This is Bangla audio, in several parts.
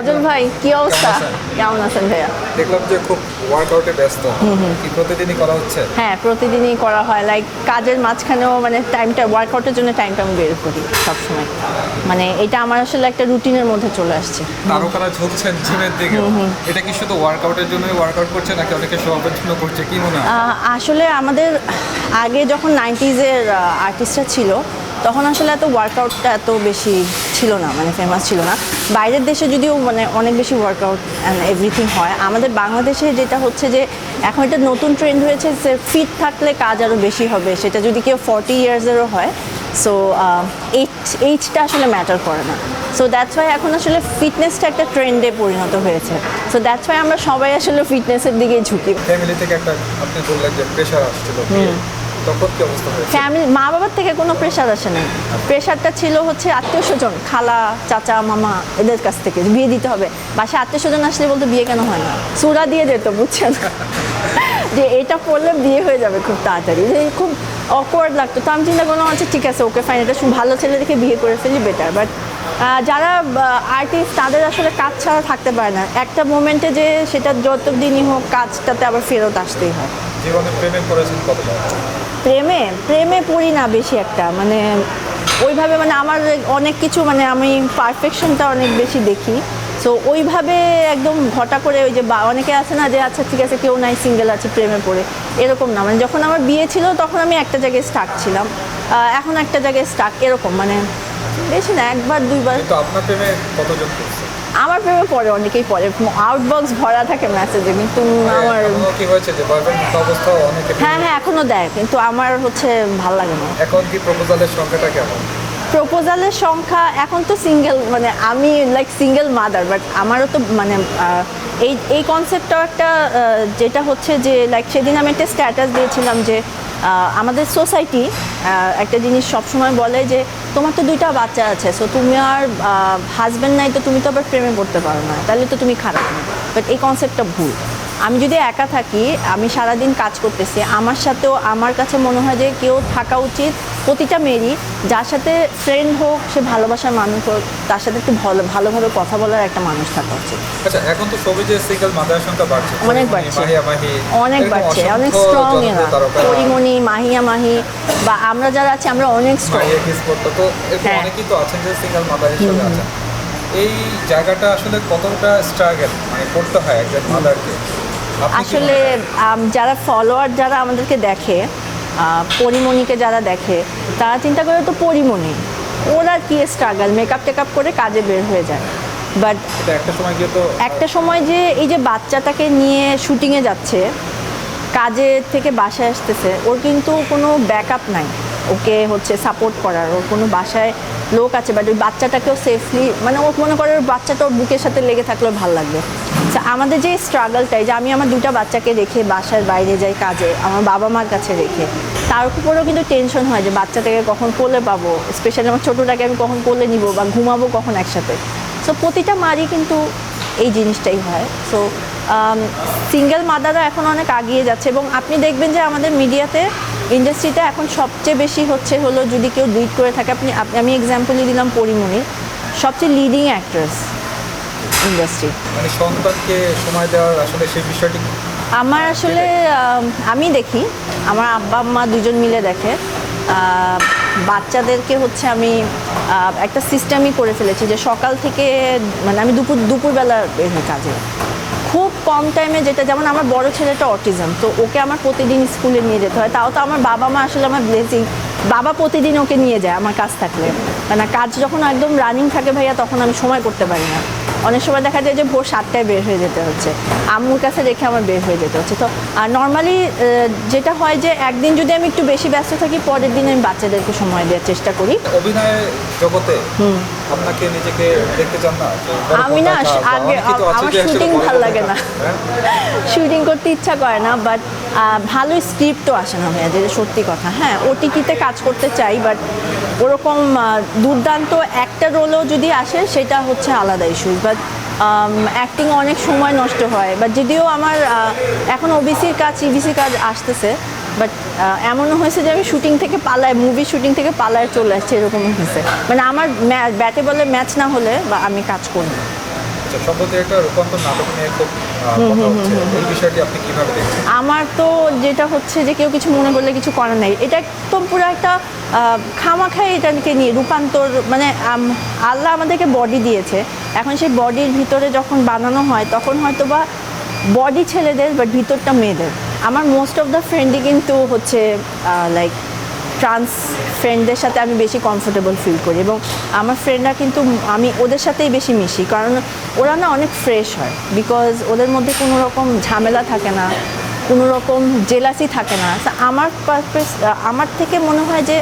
ভাই কি অবস্থা? কেমন আছেন? ভাইয়া? দেখলাম যে খুব ওয়ার্কআউটে ব্যস্ত। কি প্রতিদিনই করা হচ্ছে? হ্যাঁ প্রতিদিনই করা হয়। লাইক কাজের মাঝখানেও মানে টাইমটা ওয়ার্কআউটের জন্য টাইমটা আমি বের করি সবসময়। মানে এটা আমার আসলে একটা রুটিনের মধ্যে চলে আসছে। তারকারা ঝুঁকছেন জিমের দিকে। এটা কি শুধু ওয়ার্কআউটের জন্য ওয়ার্কআউট করছে নাকি অনেকে শোয়াবের জন্য করছে? কি মনে হয়? আসলে আমাদের আগে যখন নাইনটিজের আর্টিস্টরা ছিল তখন আসলে এত ওয়ার্কআউটটা এত বেশি ছিল না মানে ফেমাস ছিল না। বাইরের দেশে যদিও মানে অনেক বেশি ওয়ার্কআউট অ্যান্ড এভরিথিং হয় আমাদের বাংলাদেশে যেটা হচ্ছে যে এখন এটা নতুন ট্রেন্ড হয়েছে যে ফিট থাকলে কাজ আরও বেশি হবে সেটা যদি কেউ ফর্টি ইয়ার্সেরও হয় সো এইট এইজটা আসলে ম্যাটার করে না। সো দ্যাটস ওয়াই এখন আসলে ফিটনেসটা একটা ট্রেন্ডে পরিণত হয়েছে। সো দ্যাটস ওয়াই আমরা সবাই আসলে ফিটনেসের দিকে ঝুঁকি। ফ্যামিলি থেকে একটা আপনি বললেন যে প্রেশার আসছিল তখন কি অবস্থা হয়েছে? ফ্যামিলি মা বাবার থেকে কোনো প্রেশার আসে না প্রেশারটা ছিল হচ্ছে আত্মীয় স্বজন খালা চাচা মামা এদের কাছ থেকে বিয়ে দিতে হবে। বাসায় আত্মীয় স্বজন আসলে বলতো বিয়ে কেন হয় না? সুরা দিয়ে যেত বুঝছেন? যে এটা পড়লে বিয়ে হয়ে যাবে খুব তাড়াতাড়ি। যে খুব অকওয়ার্ড লাগতো। তো আমি চিন্তা করলাম আচ্ছা ঠিক আছে ওকে ফাইন এটা ভালো ছেলে দেখে বিয়ে করে ফেলি বেটার বাট যারা আর্টিস্ট তাদের আসলে কাজ ছাড়া থাকতে পারে না। একটা মোমেন্টে যে সেটা যত দিনই হোক কাজটাতে আবার ফেরত আসতেই হয়। জীবনে প্রেমে পড়েছেন কতটা প্রেমে প্রেমে পড়ি না বেশি একটা। মানে ওইভাবে মানে আমার অনেক কিছু মানে আমি পারফেকশনটা অনেক বেশি দেখি। সো ওইভাবে একদম ঘটা করে ওই যে অনেকে আছে না যে আচ্ছা ঠিক আছে, কেউ নাই সিঙ্গেল আছে, প্রেমে পড়ে। এরকম না। মানে যখন আমার বিয়ে ছিল, তখন আমি একটা জায়গায় স্টাক ছিলাম। এখন একটা জায়গায় স্টাক এরকম। মানে বেশি না, একবার, দুইবার। আপনার প্রেমে কতজন আমার প্রেমে পড়ে অনেকেই পড়ে। আউটবক্স ভরা থাকে মেসেজে কিন্তু আমার কি হয়েছে যে বয়ফ্রেন্ড অবস্থা অনেকে হ্যাঁ হ্যাঁ এখনও দেয় কিন্তু আমার হচ্ছে ভালো লাগে না। এখন কি প্রপোজালের সংখ্যাটা কেমন? প্রপোজালের সংখ্যা এখন তো সিঙ্গেল মানে আমি লাইক সিঙ্গেল মাদার বাট আমারও তো মানে এই এই কনসেপ্টটাও একটা যেটা হচ্ছে যে লাইক সেদিন আমি একটা স্ট্যাটাস দিয়েছিলাম যে আমাদের সোসাইটি একটা জিনিস সবসময় বলে যে, তোমার তো দুইটা বাচ্চা আছে সো তুমি আর হাজব্যান্ড নাই, তো তুমি তো আবার প্রেমে পড়তে পারো না, তাহলে তো তুমি খারাপ বাট এই কনসেপ্টটা ভুল। আমি যদি একা থাকি আমি সারাদিন কাজ করতেছি আমার সাথেও আমার কাছে মনে হয় যে কেউ থাকা উচিত প্রতিটা মেয়েরই যার সাথে ফ্রেন্ড হোক সে ভালোবাসার মানুষ হোক তার সাথে একটু ভালো ভালোভাবে কথা বলার একটা মানুষ থাকা উচিত। আচ্ছা এখন তো যে সিঙ্গেল মাদার সংখ্যা বাড়ছে। অনেক বাড়ছে। অনেক বাড়ছে অনেক স্ট্রং এরা। পরিমণি মাহিয়া মাহি বা আমরা যারা আছি আমরা অনেক স্ট্রং তো হ্যাঁ। অনেকেই তো আছেন যে সিঙ্গেল মাদার হিসেবে আছেন। এই জায়গাটা আসলে কতটা স্ট্রাগল মানে করতে হয় একজন মাদারকে আসলে যারা ফলোয়ার যারা আমাদেরকে দেখে পরিমণিকে যারা দেখে তারা চিন্তা করে তো পরিমণি। ওরা কি স্ট্রাগল মেকআপ টেকআপ করে কাজে বের হয়ে যায়। বাট একটা সময় গিয়ে তো একটা সময় যে এই যে বাচ্চাটাকে নিয়ে শুটিংয়ে যাচ্ছে কাজে থেকে বাসায় আসতেছে ওর কিন্তু কোনো ব্যাকআপ নাই। ওকে হচ্ছে সাপোর্ট করার। ওর কোনো বাসায় লোক আছে বাট ওই বাচ্চাটাকেও সেফলি মানে ও মনে করে ওর বাচ্চাটা ওর বুকের সাথে লেগে থাকলে ভালো লাগবে। আমাদের যে স্ট্রাগলটাই যে আমি আমার দুটা বাচ্চাকে রেখে বাসার বাইরে যাই কাজে, আমার বাবা মার কাছে রেখে, তার উপরেও কিন্তু টেনশন হয় যে বাচ্চাটাকে কখন কোলে পাবো স্পেশালি আমার ছোটোটাকে আমি কখন কোলে নিব বা ঘুমাবো কখন একসাথে। সো প্রতিটা মারই কিন্তু এই জিনিসটাই হয়। সো সিঙ্গেল মাদাররা এখন অনেক আগিয়ে যাচ্ছে এবং আপনি দেখবেন যে আমাদের মিডিয়াতে ইন্ডাস্ট্রিতে এখন সবচেয়ে বেশি হচ্ছে হলো যদি কেউ লিড করে থাকে আপনি আমি এক্সাম্পলই দিলাম পরিমণি সবচেয়ে লিডিং অ্যাক্ট্রেস ইন্ডাস্ট্রি মানে সন্তানকে সময় দেওয়ার আসলে সেই বিষয়টি আমার আসলে আমি দেখি আমার আব্বা আম্মা দুজন মিলে দেখে। বাচ্চাদেরকে হচ্ছে আমি একটা সিস্টেমই করে ফেলেছি যে সকাল থেকে মানে আমি দুপুর দুপুরবেলা কাজে। খুব কম টাইমে যেটা যেমন আমার বড় ছেলেটা অটিজম তো ওকে আমার প্রতিদিন স্কুলে নিয়ে যেতে হয়। তাও তো আমার বাবা মা আসলে আমার ব্লেসিং বাবা প্রতিদিন ওকে নিয়ে যায় আমার কাজ থাকলে। কেন কাজ যখন একদম রানিং থাকে ভাইয়া তখন আমি সময় করতে পারি না। অনেক সময় দেখা যায় যে ভোর সাতটায় বের হয়ে যেতে হচ্ছে। আম্মুর কাছে রেখে আমার বের হয়ে যেতে হচ্ছে। তো আর নর্মালি যেটা হয় যে একদিন যদি আমি একটু বেশি ব্যস্ত থাকি পরের দিন আমি বাচ্চাদেরকে সময় দেওয়ার চেষ্টা করি। অভিনয় জগতে আপনাকে নিজেকে দেখতে চান না? আমি না আগে আমার শুটিং ভালো লাগে না। হ্যাঁ? শুটিং করতে ইচ্ছা করে না বাট ভালো স্ক্রিপ্টও আসে না ভাইয়া যেটা সত্যি কথা। হ্যাঁ ওটিটিতে কাজ করতে চাই বাট ওরকম দুর্দান্ত একটা রোলও যদি আসে সেটা হচ্ছে আলাদা ইস্যুস বাট অ্যাক্টিং অনেক সময় নষ্ট হয়। বাট যদিও আমার এখন ওবিসির কাজ ইবিসির কাজ আসতেছে বাট এমনও হয়েছে যে আমি শুটিং থেকে পালায় মুভি শুটিং থেকে পালায় চলে আসছি এরকম হয়েছে। মানে আমার ব্যাটে বলে ম্যাচ না হলে বা আমি কাজ করি। আচ্ছা আমার তো যেটা হচ্ছে যে কেউ কিছু মনে করলে কিছু করার নেই। এটা একদম পুরো একটা খামাখাই এটাকে নিয়ে রূপান্তর মানে আল্লাহ আমাদেরকে বডি দিয়েছে। এখন সেই বডির ভিতরে যখন বানানো হয় তখন হয়তো বা বডি ছেলেদের বাট ভিতরটা মেয়েদের। আমার মোস্ট অফ দ্য ফ্রেন্ডই কিন্তু হচ্ছে লাইক ট্রান্স ফ্রেন্ডদের সাথে আমি বেশি কমফোর্টেবল ফিল করি এবং আমার ফ্রেন্ডরা কিন্তু আমি ওদের সাথেই বেশি মিশি। কারণ ওরা না অনেক ফ্রেশ হয় বিকজ ওদের মধ্যে কোনো রকম ঝামেলা থাকে না, কোনো রকম জেলাসি থাকে না। আমার পারপাস আমার থেকে মনে হয় যে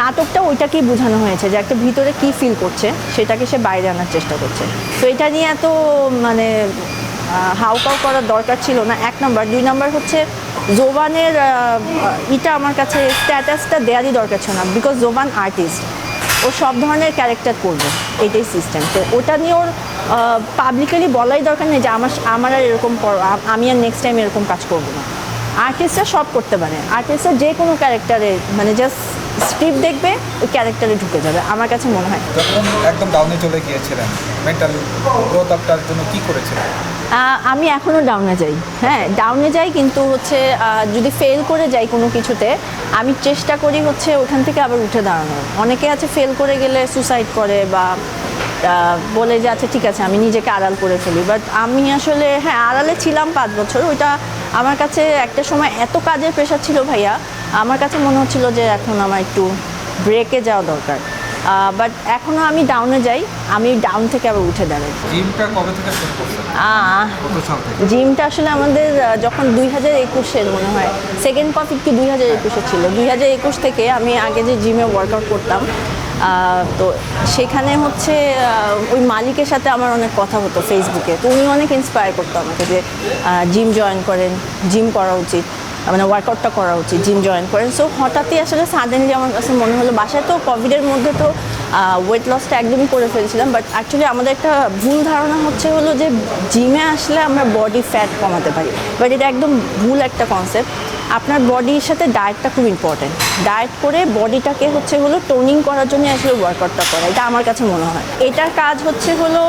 নাটকটা ওইটাকেই বোঝানো হয়েছে যে একটা ভিতরে কি ফিল করছে, সেটাকে সে বাইরে আনার চেষ্টা করছে। তো এটা নিয়ে এত মানে হাউকাউ করার দরকার ছিল না, এক নম্বর। দুই নম্বর হচ্ছে, জোবানের এটা আমার কাছে স্ট্যাটাসটা দেওয়ারই দরকার ছিল না বিকজ জোবান আর্টিস্ট ও সব ধরনের ক্যারেক্টার করবে, এটাই সিস্টেম তো ওটা নিয়ে ওর পাবলিকালি বলাই দরকার নেই যে আমার আমার আর এরকম আমি আর নেক্সট টাইম এরকম কাজ করব না। আর্টিস্টরা সব করতে পারে আর্টিস্টরা যে কোনো ক্যারেক্টারে মানে জাস্ট স্ক্রিপ্ট দেখবে, ওই ক্যারেক্টারে ঢুকে যাবে, আমার কাছে মনে হয়। একদম ডাউনে চলে গিয়েছিলেন মেন্টাল গ্রোথ আপটার জন্য কি করেছিলেন? আমি এখনও ডাউনে যাই। হ্যাঁ ডাউনে যাই কিন্তু হচ্ছে যদি ফেল করে যাই কোনো কিছুতে, আমি চেষ্টা করি হচ্ছে ওখান থেকে আবার উঠে দাঁড়ানোর। অনেকে আছে ফেল করে গেলে সুসাইড করে বা বলে যে আচ্ছা ঠিক আছে, আমি নিজেকে আড়াল করে ফেলি। বাট আমি আসলে হ্যাঁ আড়ালে ছিলাম পাঁচ বছর। ওইটা আমার কাছে একটা সময় এত কাজের প্রেশার ছিল ভাইয়া। আমার কাছে মনে হচ্ছিল যে, এখন আমার একটু ব্রেকে যাওয়া দরকার। বাট এখনও আমি ডাউনে যাই আমি ডাউন থেকে আবার উঠে দাঁড়াই। জিমটা কবে থেকে শুরু করছেন? আহ কত সাল থেকে? জিমটা আসলে আমাদের যখন দুই হাজার একুশের মনে হয় সেকেন্ড কপি কি দুই হাজার একুশে ছিল। দুই হাজার একুশ থেকে আমি আগে যে জিমে ওয়ার্কআউট করতাম তো সেখানে হচ্ছে ওই মালিকের সাথে আমার অনেক কথা হতো ফেসবুকে তো উনি অনেক ইন্সপায়ার করতো আমাকে যে জিম জয়েন করেন জিম করা উচিত। মানে ওয়ার্কআউটটা করা উচিত জিম জয়েন করেন সো হঠাৎই আসলে সাডেনলি আমার কাছে মনে হলো, বাসায় তো কোভিডের মধ্যে তো ওয়েট লসটা একদমই করে ফেলছিলাম বাট অ্যাকচুয়ালি আমাদের একটা ভুল ধারণা হচ্ছে হলো যে জিমে আসলে আমরা বডি ফ্যাট কমাতে পারি। বাট এটা একদম ভুল একটা কনসেপ্ট আপনার বডির সাথে ডায়েটটা খুব ইম্পর্টেন্ট ডায়েট করে বডিটাকে হচ্ছে হলো টোনিং করার জন্য আসলে ওয়ার্কআউটটা করা, এটা আমার কাছে মনে হয়। এটার কাজ হচ্ছে হলো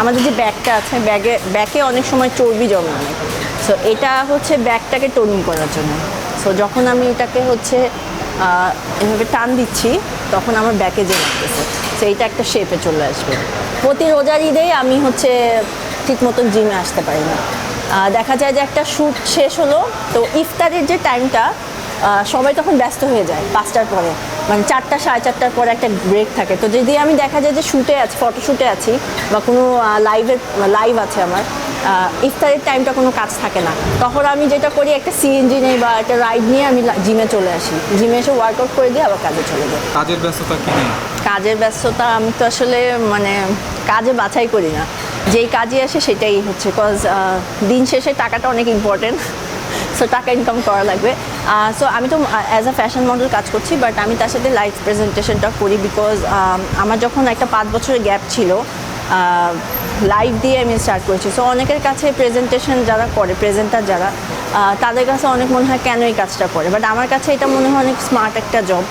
আমাদের যে ব্যাগটা আছে ব্যাগে ব্যাকে অনেক সময় চর্বি জমে অনেক সো এটা হচ্ছে ব্যাগটাকে টোনিং করার জন্য। সো যখন আমি এটাকে হচ্ছে এভাবে টান দিচ্ছি, তখন আমার ব্যাকে যে লাগতেছে। সো এইটা একটা শেপে চলে আসবে। প্রতি রোজার ঈদেই আমি হচ্ছে ঠিক মতন জিমে আসতে পারি না। দেখা যায় যে একটা শ্যুট শেষ হলো, তো ইফতারের যে টাইমটা সবাই তখন ব্যস্ত হয়ে যায় পাঁচটার পরে। মানে চারটা, সাড়ে চারটার পরে একটা ব্রেক থাকে। তো যদি আমি দেখা যায় যে শ্যুটে আছি ফটো শ্যুটে আছি, বা কোনো লাইভের লাইভ আছে আমার ইফতারের টাইমটা কোনো কাজ থাকে না। তখন আমি যেটা করি একটা সিএনজি নেই বা একটা রাইড নিয়ে আমি জিমে চলে আসি। জিমে এসে ওয়ার্কআউট করে দিয়ে আবার কাজে চলে যাই। কাজের ব্যস্ততা কি কাজের ব্যস্ততা আমি তো আসলে মানে কাজে বাছাই করি না। যেই কাজে আসে সেটাই হচ্ছে বিকজ দিন শেষে টাকাটা অনেক ইম্পর্টেন্ট সো টাকা ইনকাম করা লাগবে। সো আমি তো অ্যাজ আ ফ্যাশন মডেল কাজ করছি বাট আমি তার সাথে লাইভ প্রেজেন্টেশনটা করি বিকজ আমার যখন একটা পাঁচ বছরের গ্যাপ ছিল লাইভ দিয়ে আমি স্টার্ট করেছি। সো অনেকের কাছে প্রেজেন্টেশন যারা করে প্রেজেন্টার যারা তাদের কাছে অনেক মনে হয় কেন এই কাজটা করে? বাট আমার কাছে এটা মনে হয় অনেক স্মার্ট একটা জব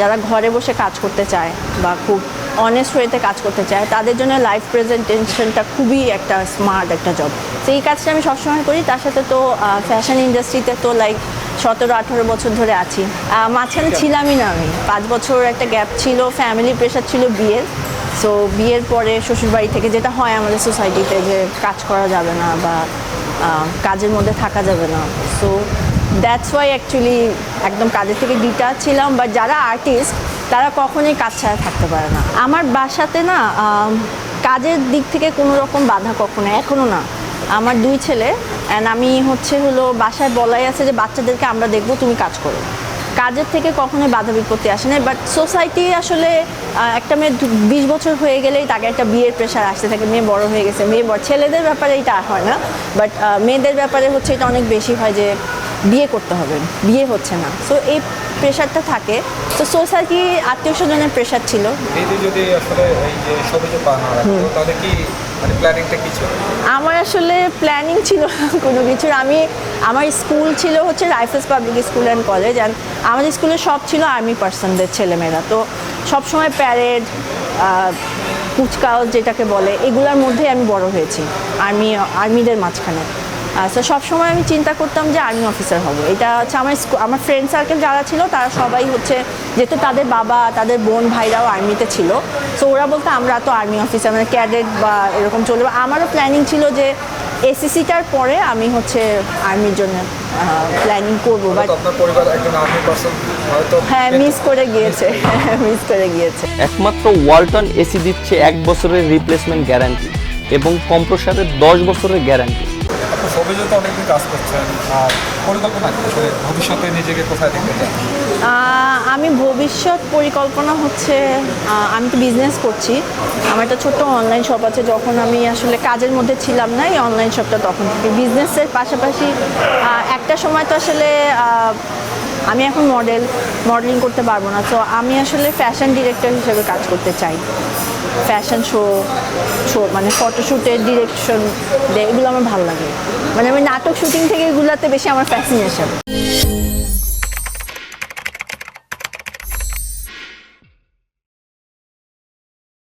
যারা ঘরে বসে কাজ করতে চায় বা খুব অনেস্ট ওয়েতে কাজ করতে চায় তাদের জন্য লাইভ প্রেজেন্টেশনটা খুবই একটা স্মার্ট একটা জব তো এই কাজটা আমি সবসময় করি। তার সাথে তো ফ্যাশন ইন্ডাস্ট্রিতে তো লাইক সতেরো আঠারো বছর ধরে আছি। মাঝখানে ছিলামই না আমি। পাঁচ বছর একটা গ্যাপ ছিল ফ্যামিলি প্রেশার ছিল বিয়ের সো বিয়ের পরে শ্বশুরবাড়ি থেকে যেটা হয় আমাদের সোসাইটিতে যে কাজ করা যাবে না বা কাজের মধ্যে থাকা যাবে না। সো দ্যাটস ওয়াই অ্যাকচুয়ালি একদম কাজের থেকে ডিটাচ ছিলাম বা যারা আর্টিস্ট তারা কখনোই কাজ ছাড়া থাকতে পারে না। আমার বাসাতে না কাজের দিক থেকে কোনো রকম বাধা কখনো এখনও না। আমার দুই ছেলে অ্যান্ড আমি হচ্ছে হলো বাসায় বলাই আছে যে বাচ্চাদেরকে আমরা দেখব, তুমি কাজ করো। কাজের থেকে কখনোই বাধা বিপত্তি আসে না বাট সোসাইটি আসলে একটা মেয়ে বিশ বছর হয়ে গেলেই তাকে একটা বিয়ের প্রেশার আসতে থাকে। মেয়ে বড় হয়ে গেছে মেয়ে বড় ছেলেদের ব্যাপারে এটা আর হয় না। বাট মেয়েদের ব্যাপারে হচ্ছে এটা অনেক বেশি হয় যে বিয়ে করতে হবে বিয়ে হচ্ছে না। সো এই প্রেশারটা থাকে। তো সোসাইটি আত্মীয় স্বজনের প্রেশার ছিল। যদি আসলে এই যে তাহলে কি মানে আমার আসলে প্ল্যানিং ছিল কোনো কিছুর। আমি, আমার স্কুল ছিল হচ্ছে Rifles public school and college and আমাদের স্কুলে সব ছিল আর্মি পার্সনদের ছেলেমেয়েরা। তো সবসময় প্যারেড কুচকাওয়াজ যেটাকে বলে, এগুলোর মধ্যে আমি বড় হয়েছি। আর্মি আর্মিদের মাঝখানে। সো সবসময় আমি চিন্তা করতাম যে আর্মি অফিসার হব। এটা হচ্ছে আমার আমার ফ্রেন্ড সার্কেল যারা ছিল তারা সবাই হচ্ছে যেহেতু তাদের বাবা তাদের বোন ভাইরাও আর্মিতে ছিল। সো ওরা বলতো আমরা তো আর্মি অফিসার মানে ক্যাডেট বা এরকম চলবে। আমারও প্ল্যানিং ছিল যে এসিসিটার পরে আমি হচ্ছে আর্মির জন্য প্ল্যানিং করব। বাট তো আপনার পরিবার একজন আর্মি পার্সন হয়তো হ্যাঁ মিস করে গিয়েছে। মিস করে গিয়েছে। একমাত্র ওয়ালটন এসি দিচ্ছে এক বছরের রিপ্লেসমেন্ট গ্যারান্টি এবং কম্প্রসারের দশ বছরের গ্যারান্টি ভবিষ্যতে অনেকদিন কাজ করছেন, আর পরিকল্পনা ভবিষ্যতে নিজেকে কোথায় দেখতে আমি ভবিষ্যৎ পরিকল্পনা হচ্ছে আমি তো বিজনেস করছি। আমার একটা ছোট্ট অনলাইন শপ আছে, যখন আমি আসলে কাজের মধ্যে ছিলাম না, এই অনলাইন শপটা তখন থেকে। বিজনেসের পাশাপাশি একটা সময় তো আসলে আমি এখন মডেল মডেলিং করতে পারব না। তো আমি আসলে ফ্যাশন ডিরেক্টর হিসেবে কাজ করতে চাই। ফ্যাশন শো শো মানে ফটোশ্যুটের ডিরেকশন এগুলো আমার ভালো লাগে। মানে আমি নাটক শুটিং থেকে এগুলোতে বেশি আমার ফ্যাসিনেশন